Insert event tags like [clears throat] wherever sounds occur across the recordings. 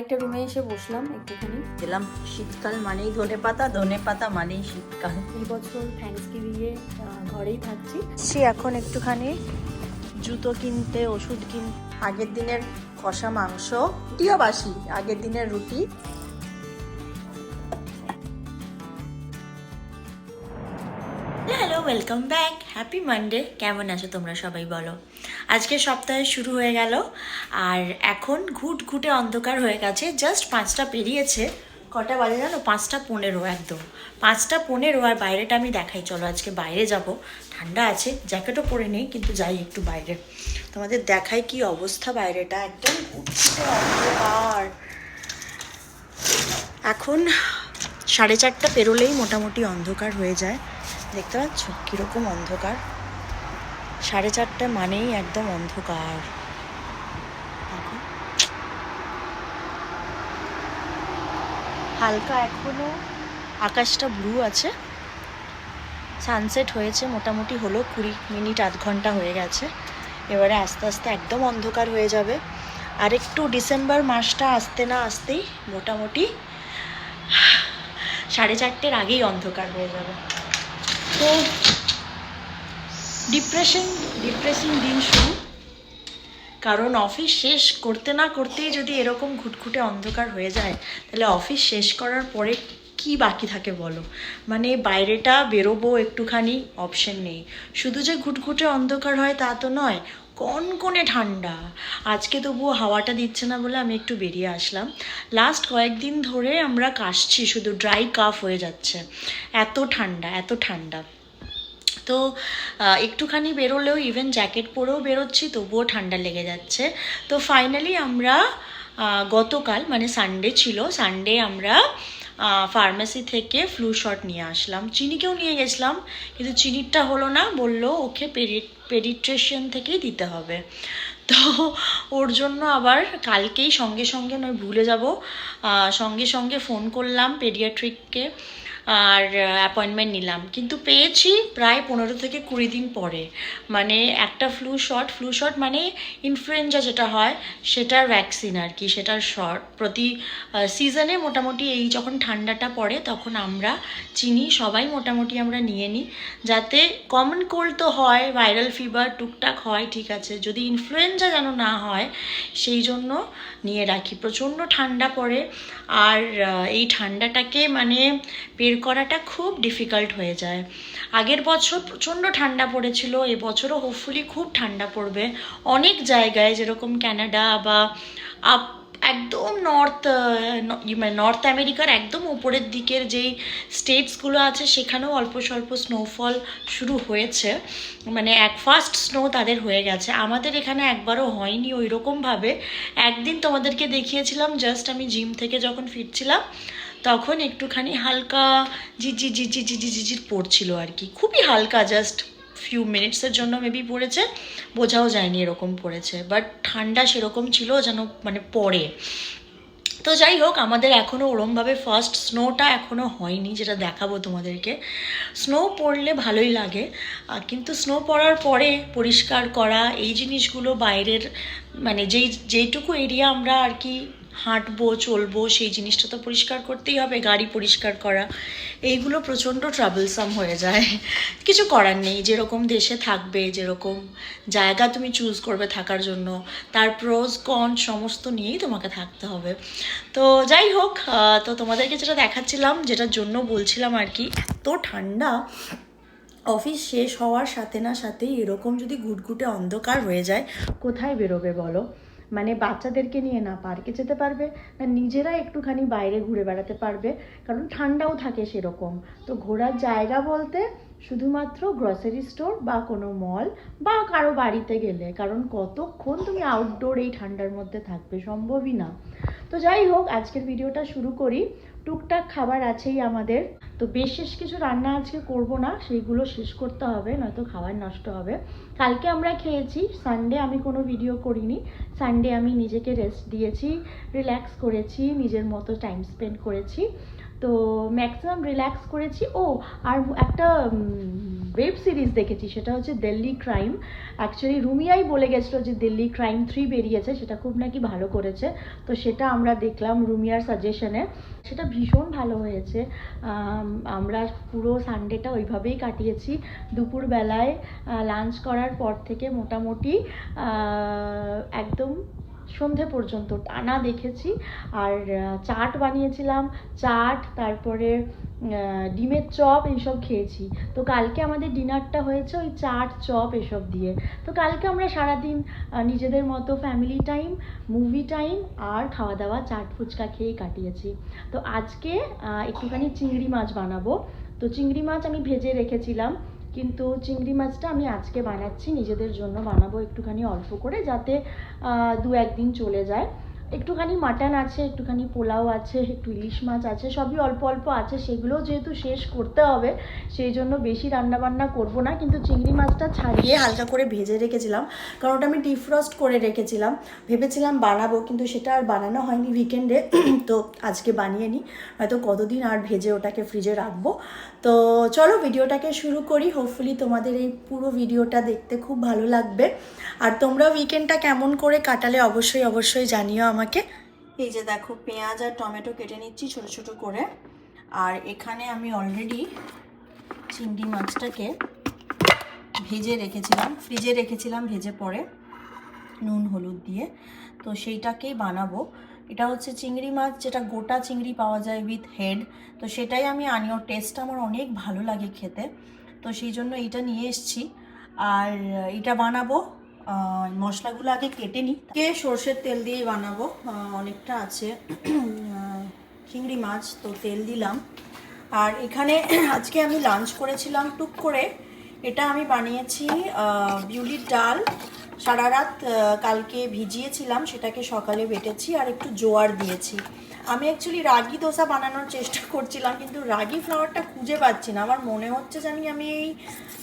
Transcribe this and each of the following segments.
একটা রুমে এসে বসলাম একটুখানি। গেলাম। শীতকাল মানেই ধনে পাতা ধনে পাতা মানেই শীতকাল। এই বছর থ্যাংকস গিভিংয়ে ঘরেই থাকছি। সে এখন একটুখানি জুতো কিনতে ওষুধ কিন আগের দিনের কষা মাংস রুটিও বাসি আগের দিনের রুটি। Hello welcome back happy Monday কেমন আছো তোমরা সবাই বলো। আজকে সপ্তাহে শুরু হয়ে গেল, আর এখন ঘুট ঘুটে অন্ধকার হয়ে গেছে জাস্ট পাঁচটা পেরিয়েছে। কটা বাজে জানো? পাঁচটা পনেরো একদম। পাঁচটা পনেরো আর বাইরেটা আমি দেখাই। চলো আজকে বাইরে যাব। ঠান্ডা আছে, জ্যাকেটও পরে নেই, কিন্তু যাই একটু বাইরে। তোমাদের দেখাই কি অবস্থা বাইরেটা। একদম অন্ধকার। এখন সাড়ে চারটা পেরোলেই মোটামুটি অন্ধকার হয়ে যায়। দেখতে পাচ্ছ? কীরকম অন্ধকার। সাড়ে চারটা মানেই একদম অন্ধকার। হালকা এখনও, আকাশটা ব্লু আছে। সানসেট হয়েছে মোটামুটি হলো কুড়ি মিনিট, আধ ঘণ্টা হয়ে গেছে। এবারে আস্তে আস্তে একদম অন্ধকার হয়ে যাবে। আর একটু ডিসেম্বর মাসটা আসতে না আসতেই মোটামুটি সাড়ে চারটের আগেই অন্ধকার হয়ে যাবে। তো ডিপ্রেশন ডিপ্রেসিং দিন শুরু। কারণ অফিস শেষ করতে না করতেই যদি এরকম ঘুটঘুটে অন্ধকার হয়ে যায়, তাহলে অফিস শেষ করার পরে কি বাকি থাকে বলো? মানে বাইরেটা বেরোবো একটুখানি অপশন নেই। শুধু যে ঘুটঘুটে অন্ধকার হয় তা তো নয়, কনকনে ঠান্ডা। আজকে তবুও হাওয়াটা দিচ্ছে না বলে আমি একটু বেরিয়ে আসলাম। লাস্ট কয়েকদিন ধরে আমরা কাশছি, শুধু ড্রাই কাফ হয়ে যাচ্ছে। এত ঠান্ডা এত ঠান্ডা। তো একটুখানি বেরোলেও ইভেন জ্যাকেট পরেও বেরোচ্ছি, তবুও ঠান্ডা লেগে যাচ্ছে। তো ফাইনালি আমরা গতকাল মানে সানডে ছিল সানডে আমরা ফার্মেসি থেকে ফ্লু শট নিয়ে আসলাম। চিনিকেও নিয়ে গেছিলাম, কিন্তু চিনিরটা হলো না, বলল ওকে পেরি পেডিট্রেশিয়ান থেকেই দিতে হবে। তো ওর জন্য আবার কালকেই সঙ্গে সঙ্গে নয়, ভুলে যাব সঙ্গে সঙ্গে ফোন করলাম পেডিয়াট্রিককে আর অ্যাপয়েন্টমেন্ট নিলাম। কিন্তু পেয়েছি প্রায় পনেরো থেকে কুড়ি দিন পরে। মানে একটা ফ্লু শট ফ্লু শট মানে ইনফ্লুয়েঞ্জা যেটা হয়, সেটার ভ্যাকসিন আর কি, সেটার শট প্রতি সিজনে মোটামুটি এই যখন ঠান্ডাটা পড়ে, তখন আমরা চিনি, সবাই মোটামুটি আমরা নিয়ে নিই। যাতে কমন কোল্ড তো হয় ভাইরাল ফিভার টুকটাক হয়, ঠিক আছে। যদি ইনফ্লুয়েঞ্জা যেন না হয়, সেই জন্য নিয়ে রাখি। প্রচণ্ড ঠান্ডা পড়ে। আর এই ঠান্ডাটাকে মানে বের করাটা খুব ডিফিকাল্ট হয়ে যায়। আগের বছর প্রচণ্ড ঠান্ডা পড়েছিল, এবছরও হোপফুলি খুব ঠান্ডা পড়বে। অনেক জায়গায় যেরকম ক্যানাডা বা আপ, একদম নর্থ মানে নর্থ আমেরিকার একদম উপরের দিকের যেই স্টেটসগুলো আছে, সেখানেও অল্প স্বল্প স্নোফল শুরু হয়েছে। মানে এক ফার্স্ট স্নো তাদের হয়ে গেছে। আমাদের এখানে একবারও হয়নি ওই রকমভাবে একদিন তোমাদেরকে দেখিয়েছিলাম জাস্ট আমি জিম থেকে যখন ফিরছিলাম তখন একটুখানি হালকা ঝিঝি ঝিঝি ঝিঝি ঝিঝির পড়ছিল আর কি। খুবই হালকা জাস্ট ফিউ মিনিটসের জন্য মেবি পড়েছে, বোঝাও যায়নি এরকম পড়েছে। বাট ঠান্ডা সেরকম ছিল যেন মানে পড়ে। তো যাই হোক, আমাদের এখনও ওরমভাবে ফার্স্ট স্নোটা এখনও হয়নি, যেটা দেখাবো তোমাদেরকে। স্নো পড়লে ভালোই লাগে। কিন্তু স্নো পড়ার পরে পরিষ্কার করা, এই জিনিসগুলো বাইরের মানে যেই, যেইটুকু এরিয়া আমরা আর কি হাঁটবো, চলবো, সেই জিনিসটা তো পরিষ্কার করতেই হবে, গাড়ি পরিষ্কার করা। এইগুলো প্রচণ্ড ট্রাভেলসাম হয়ে যায়। কিছু করার নেই, যেরকম দেশে থাকবে, যেরকম জায়গা তুমি চুজ করবে থাকার জন্য, তার প্রোজ কন সমস্ত নিয়েই তোমাকে থাকতে হবে। তো যাই হোক তো তোমাদেরকে যেটা দেখাচ্ছিলাম, যেটার জন্য বলছিলাম আর কি এত ঠান্ডা অফিস শেষ হওয়ার সাথে না সাথেই এরকম যদি ঘুটঘুটে অন্ধকার হয়ে যায়, কোথায় বেরোবে বলো? মানে বাচ্চাদেরকে নিয়ে না পার্কে যেতে পারবে, না নিজেরা একটুখানি বাইরে ঘুরে বেড়াতে পারবে, কারণ ঠান্ডাও থাকে সেরকম। তো ঘোরার জায়গা বলতে শুধুমাত্র গ্রসারি স্টোর বা কোনো মল বা কারও বাড়িতে গেলে, কারণ কতক্ষণ তুমি আউটডোর এই ঠান্ডার মধ্যে থাকবে সম্ভবই না। তো যাই হোক, আজকের ভিডিওটা শুরু করি। টুকটাক খাবার আছেই আমাদের। তো বিশেষ কিছু রান্না আজকে করব না, সেইগুলো শেষ করতে হবে, নয়তো খাবার নষ্ট হবে। কালকে আমরা খেয়েছি সানডে আমি কোনো ভিডিও করিনি। সানডে আমি নিজেকে রেস্ট দিয়েছি রিল্যাক্স করেছি, নিজের মতো টাইম স্পেন্ড করেছি। তো ম্যাক্সিমাম রিল্যাক্স করেছি। ও, আর একটা ওয়েব সিরিজ দেখেছি, সেটা হচ্ছে দিল্লি ক্রাইম। অ্যাকচুয়ালি রুমিয়াই বলে গেছিল যে দিল্লি ক্রাইম থ্রি বেরিয়েছে, সেটা খুব নাকি ভালো করেছে। তো সেটা আমরা দেখলাম রুমিয়ার সাজেশনে সেটা ভীষণ ভালো হয়েছে। আমরা পুরো সানডেটা ওইভাবেই কাটিয়েছি। দুপুরবেলায় লাঞ্চ করার পর থেকে মোটামুটি একদম সন্ধে পর্যন্ত টানা দেখেছি। আর চাট বানিয়েছিলাম। চাট, তারপরে ডিমের চপ এইসব খেয়েছি। তো কালকে আমাদের ডিনারটা হয়েছে ওই চাট চপ এসব দিয়ে। তো কালকে আমরা সারাদিন নিজেদের মতো ফ্যামিলি টাইম মুভি টাইম আর খাওয়া দাওয়া চাট ফুচকা খেয়ে কাটিয়েছি। তো আজকে একটুখানি চিংড়ি মাছ বানাবো। তো চিংড়ি মাছ আমি ভেজে রেখেছিলাম, কিন্তু চিংড়ি মাছটা আমি আজকে বানাচ্ছি, নিজেদের জন্য বানাবো একটুখানি অল্প করে যাতে দু একদিন চলে যায়। একটুখানি মাটন আছে, একটুখানি পোলাও আছে, একটু ইলিশ মাছ আছে, সবই অল্প অল্প আছে। সেগুলো যেহেতু শেষ করতে হবে, সেই জন্য বেশি রান্না বান্না করব না। কিন্তু চিংড়ি মাছটা ছাড়িয়ে হালকা করে ভেজে রেখেছিলাম, কারণ ওটা আমি ডিফ্রস্ট করে রেখেছিলাম। ভেবেছিলাম বানাবো, কিন্তু সেটা আর বানানো হয়নি উইকেন্ডে [clears throat] তো আজকে বানিয়ে নিই হয়তো কতদিন আর ভেজে ওটাকে ফ্রিজে রাখব। তো চলো ভিডিওটাকে শুরু করি। হোপফুলি তোমাদের এই পুরো ভিডিওটা দেখতে খুব ভালো লাগবে। আর তোমরা উইকেন্ডটা কেমন করে কাটালে অবশ্যই অবশ্যই জানিও আমাকে। এই যে দেখো, পেঁয়াজ আর টমেটো কেটে নিচ্ছি ছোট ছোট করে। আর এখানে আমি অলরেডি চিংড়ি মাছটাকে ভেজে রেখেছিলাম। ফ্রিজে রেখেছিলাম, ভেজে পরে নুন, হলুদ দিয়ে। তো সেইটাকেই বানাবো। এটা হচ্ছে চিংড়ি মাছ যেটা গোটা চিংড়ি পাওয়া যায় উইথ হেড তো সেটাই আমি আনি ওর টেস্টটা আমার অনেক ভালো লাগে খেতে। তো সেই জন্য এটা নিয়ে এসছি। আর এটা বানাবো। মশলাগুলো আগে কেটে নিই। কে সর্ষের তেল দিয়েই বানাবো। অনেকটা আছে। চিংড়ি মাছ, তো তেল দিলাম। আর এখানে [clears throat] আজকে আমি লাঞ্চ করেছিলাম টুক করে। এটা আমি বানিয়েছি বিউলির ডাল। সারা রাত কালকে ভিজিয়েছিলাম, সেটাকে সকালে বেটেছি আর একটু জোয়ার দিয়েছি। আমি অ্যাকচুয়ালি রাগি দোসা বানানোর চেষ্টা করছিলাম, কিন্তু রাগি ফ্লাওয়ারটা খুঁজে পাচ্ছি না। আমার মনে হচ্ছে আমি আমি এই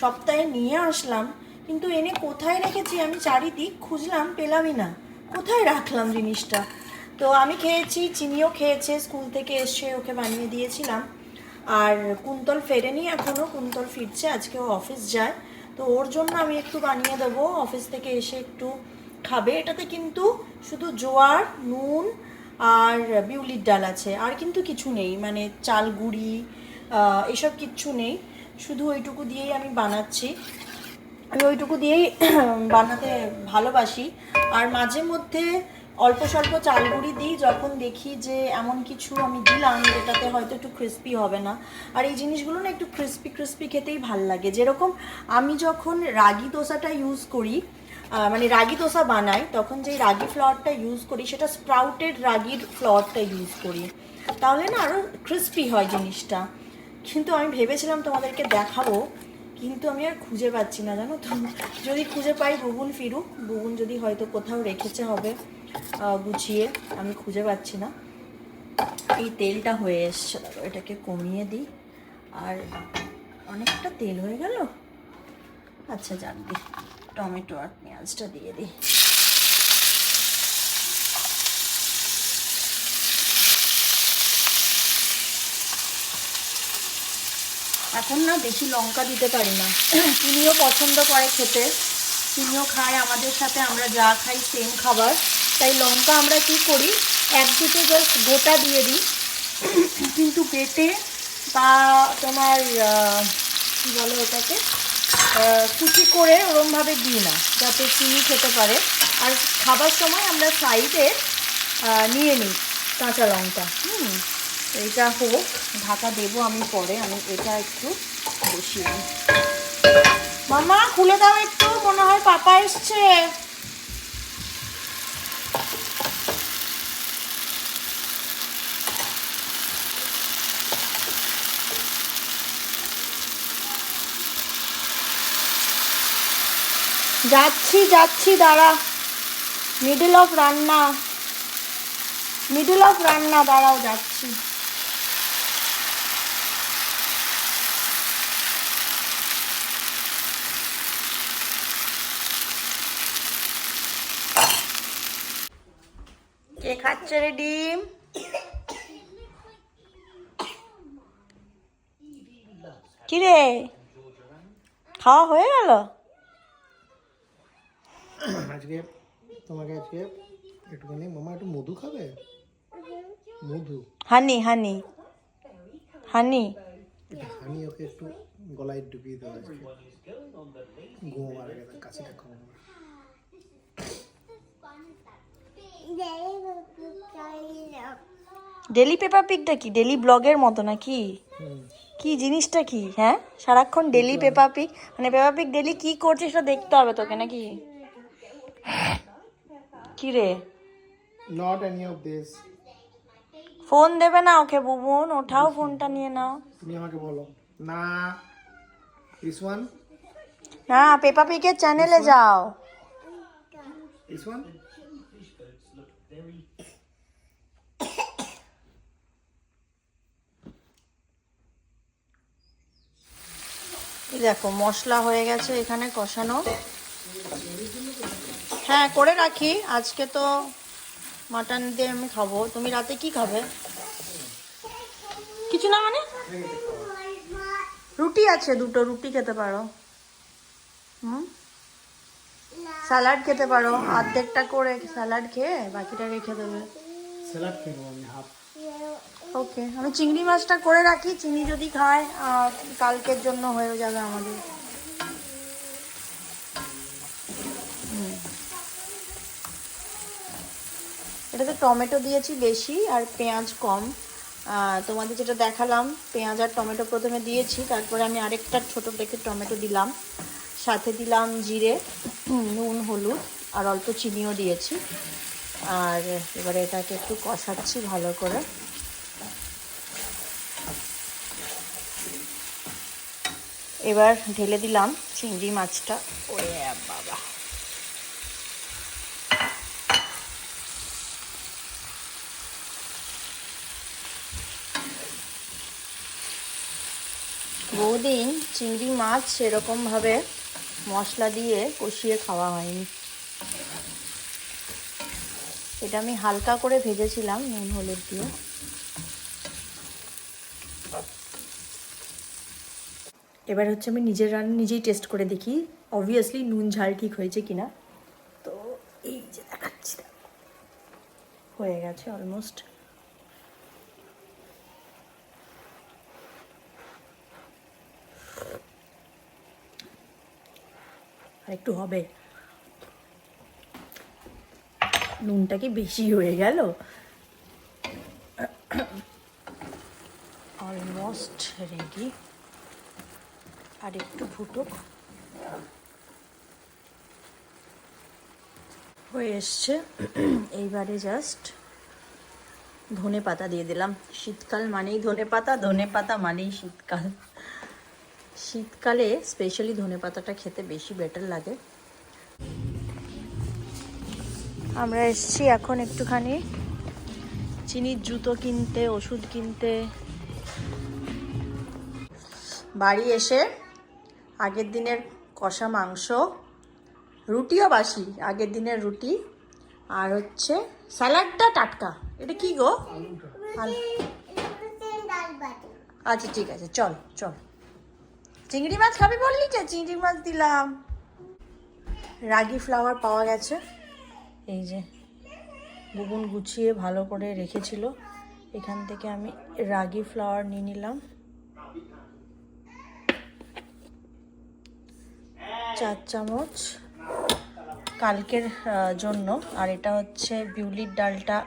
সপ্তাহে নিয়ে আসলাম, কিন্তু এনে কোথায় রেখেছি আমি চারিদিক খুঁজলাম পেলামই না। কোথায় রাখলাম জিনিসটা? তো আমি খেয়েছি, চিনিও খেয়েছে, স্কুল থেকে এসে ওকে বানিয়ে দিয়েছিলাম। আর কুন্তল ফেরেনি এখনও কুন্তল ফিরছে, আজকে ও অফিস যায়। তো ওর জন্য আমি একটু বানিয়ে দেবো। অফিস থেকে এসে একটু খাবে। এটাতে কিন্তু শুধু জোয়ার, নুন আর বিউলির ডাল আছে। আর কিন্তু কিছু নেই। মানে চাল গুঁড়ি এসব কিচ্ছু নেই। শুধু ওইটুকু দিয়েই আমি বানাচ্ছি। আমি ওইটুকু দিয়েই [clears throat] বানাতে ভালোবাসি। আর মাঝে মধ্যে অল্প স্বল্প চাল গুঁড়ি দিই, যখন দেখি যে এমন কিছু আমি দিলাম যেটাতে হয়তো একটু ক্রিস্পি হবে না। আর এই জিনিসগুলো না একটু ক্রিস্পি ক্রিস্পি খেতেই ভালো লাগে। যেরকম আমি যখন রাগি দোসাটা ইউজ করি মানে রাগি দোসা বানাই, তখন যে রাগি ফ্লাওয়ারটা ইউজ করি, সেটা স্প্রাউটেড রাগির ফ্লাওয়ারটা ইউজ করি। তাহলে না আরও ক্রিস্পি হয় জিনিসটা। কিন্তু আমি ভেবেছিলাম তোমাদেরকে দেখাবো, কিন্তু আমি আর খুঁজে পাচ্ছি না, জানো তো? যদি খুঁজে পাই বুগুন ফিরুক বুগুন যদি হয়তো কোথাও রেখেছে হবে। গুছিয়ে। আমি খুঁজে পাচ্ছি না। এই তেলটা হয়ে এসছে। এটাকে কমিয়ে দিই। আর অনেকটা তেল হয়ে গেল? আচ্ছা যাক, দিই। টমেটো আর পেঁয়াজটা দিয়ে দিই। এখন না বেশি লঙ্কা দিতে পারি না। [clears throat] তিনিও পছন্দ করে খেতে। তিনিও খায়। আমাদের সাথে আমরা যা খাই সেম খাবার। তাই লঙ্কা আমরা কি করি? এক দুটো জাস্ট গোটা দিয়ে দিই। কিন্তু বেটে বা তোমার কী বলো ওটাকে? কুচি করে ওরমভাবে দিই না, যাতে চিনি খেতে পারে। আর খাবার সময় আমরা সাইডে নিয়ে নিই কাঁচা লঙ্কা। হুম, এইটা হোক, ঢাকা দেবো আমি পরে, আমি এটা একটু বসিয়ে মামা খুলে দাও একটু, মনে হয় পাপা এসছে। যাচ্ছি যাচ্ছি, দাঁড়া। মিডল অফ রান্না। মিডল অফ রান্না, দাঁড়াও, যাচ্ছি। কে খাচ্ছে রে ডিম? কি রে খাওয়া হয়ে গেল? আজকে তোমাকে আজকে একটুখানি মামা একটু মধু খাবে? মধু? হানি হানি। হানি। হানি ওকে একটু গলায় ঢুকিয়ে দেওয়া আজকে ঘুমো মারা গেছে কাশিটা কম ডেলি পেপার পিকটা কি? ডেলি ব্লগের মতো নাকি? কি জিনিসটা কি? হ্যাঁ? সারাক্ষণ ডেলি পেপার পিক মানে পেপার পিক ডেলি কি করছে সেটা দেখতে হবে তোকে নাকি? কি রে not any of this phone দেবে না ওকে বুবুন ওঠাও ফোনটা নিয়ে নাও। তুমি আমাকে বলো। না দিস ওয়ান না পেপার পিকের চ্যানেলে যাও। দিস ওয়ান দেখো মশলা হয়ে গেছে এখানে কষানো। হ্যাঁ করে রাখি। আজকে তো মাটন দিয়ে আমি খাব। তুমি রাতে কি খাবে? কিছু না মানে? রুটি আছে দুটো রুটি খেতে পারো। হুম? স্যালাড খেতে পারো। অর্ধেকটা করে স্যালাড খেয়ে বাকিটা রেখে দেবে। স্যালাড খেয়ে আমি হাফ। ওকে আমি চিংড়ি মাছটা করে রাখি। চিনি যদি খায় কালকের জন্য হয়ে যাবে আমাদের। এটাতে টমেটো দিয়েছি বেশি আর পেঁয়াজ কম। তোমাদের যেটা দেখালাম, পেঁয়াজ আর টমেটো প্রথমে দিয়েছি, তারপরে আমি আরেকটা ছোট দেখে টমেটো দিলাম। সাথে দিলাম জিরে নুন, হলুদ আর অল্প চিনিও দিয়েছি। আর এবারে এটাকে একটু কষাচ্ছি ভালো করে। এবার ঢেলে দিলাম চিংড়ি মাছটা। ওরে বাবা। বহুদিন চিংড়ি মাছ সেরকমভাবে মশলা দিয়ে কষিয়ে খাওয়া হয়নি। এটা আমি হালকা করে ভেজেছিলাম নুন, হলুদ দিয়ে। এবার হচ্ছে আমি নিজের রান্না নিজেই টেস্ট করে দেখি। অবভিয়াসলি নুন, ঝাল ঠিক হয়েছে কিনা। তো এই যে দেখাচ্ছি হয়ে গেছে অলমোস্ট আর একটু হবে। নুনটা কি বেশি হয়ে গেল? অলমোস্ট রেডি আর একটু ফুটুক। হয়ে এসছে। এইবারে জাস্ট ধনে পাতা দিয়ে দিলাম। শীতকাল মানেই ধনে পাতা ধনে পাতা মানেই শীতকাল। শীতকালে স্পেশালি ধনে পাতাটা খেতে বেশি বেটার লাগে। আমরা এসছি এখন একটুখানি চিনির জুতো কিনতে ওষুধ কিনতে। বাড়ি এসে আগের দিনের কষা মাংস রুটিও বাসি আগের দিনের রুটি আর হচ্ছে স্যালাডটা টাটকা। এটা কি গো? আচ্ছা ঠিক আছে চল চল। চিংড়ি মাছ খাবি বললি যে? চিংড়ি মাছ দিলাম। রাগি ফ্লাওয়ার পাওয়া গেছে। এই যে বুগুন গুছিয়ে ভালো করে রেখেছিল। এখান থেকে আমি রাগি ফ্লাওয়ার নিয়ে নিলাম। চার চামচ কালকের জন্য। আর এটা হচ্ছে বিউলির ডালটা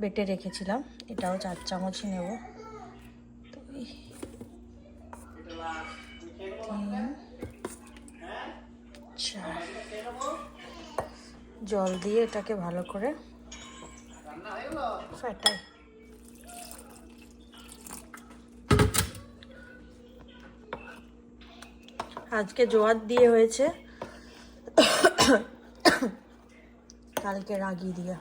বেটে রেখেছিলাম। এটাও চার চামচই নেব। জল দিয়ে এটাকে ভালো করে ফেটাই। আজকে জোয়ার দিয়ে হয়েছে। কালকে রাগি দিয়া।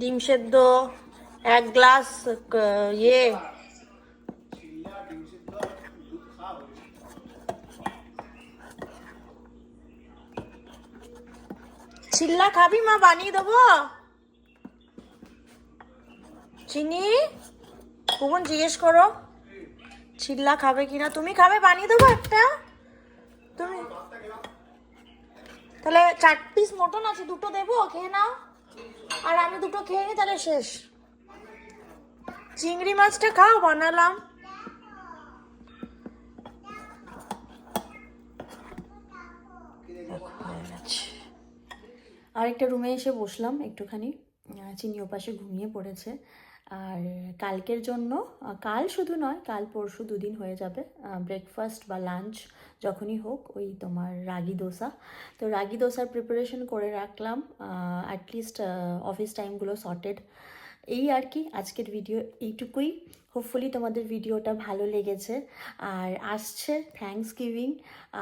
ডিম সেদ্ধ, এক গ্লাস ইয়ে। চিল্লা খাবি মা, বানিয়ে দেবো। চিনি? কুমন, জিজ্ঞেস করো। চিল্লা খাবে কিনা? তুমি খাবে, বানিয়ে দেবো একটা। তুমি তাহলে চার পিস মটন আছে, দুটো দেবো, খেয়ে নাও। আর আমি দুটো খেয়ে নিই তাহলে শেষ। চিংড়ি মাছটা খাও, বানালাম। আরেকটা রুমে এসে বসলাম, একটুখানি। চিনি ওপাশে ঘুমিয়ে পড়েছে। আর কালকের জন্য কাল শুধু নয়, কাল পরশু দুদিন হয়ে যাবে ব্রেকফাস্ট বা লাঞ্চ যখনই হোক, ওই তোমার রাগি দোসা। তো রাগি দোসার প্রিপারেশন করে রাখলাম অ্যাটলিস্ট অফিস টাইমগুলো সর্টেড এই আর কি, আজকের ভিডিও এইটুকুই। হোপফুলি তোমাদের ভিডিওটা ভালো লেগেছে। আর আসছে থ্যাঙ্কস গিভিং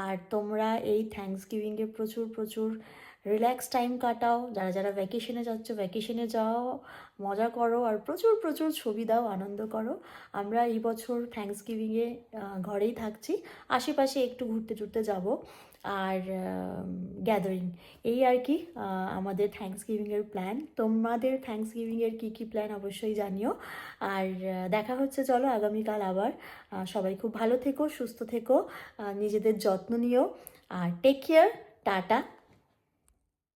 আর তোমরা এই থ্যাঙ্কস গিভিংয়ে প্রচুর প্রচুর রিল্যাক্স টাইম কাটাও, যারা যারা ভ্যাকেশনে যাচ্ছ ভ্যাকেশনে যাও, মজা করো আর প্রচুর প্রচুর ছবি দাও, আনন্দ করো। আমরা এই বছর থ্যাঙ্কস গিভিংয়ে ঘরেই থাকছি। আশেপাশে একটু ঘুরতে টুরতে যাব আর গ্যাদারিং এই আর কি আমাদের থ্যাঙ্কস গিভিংয়ের প্ল্যান তোমাদের থ্যাঙ্কস গিভিংয়ের কী কী প্ল্যান অবশ্যই জানিও। আর দেখা হচ্ছে, চলো, আগামীকাল আবার। সবাই খুব ভালো থেকো, সুস্থ থেকো নিজেদের যত্ন নিও। আর টেক কেয়ার টাটা।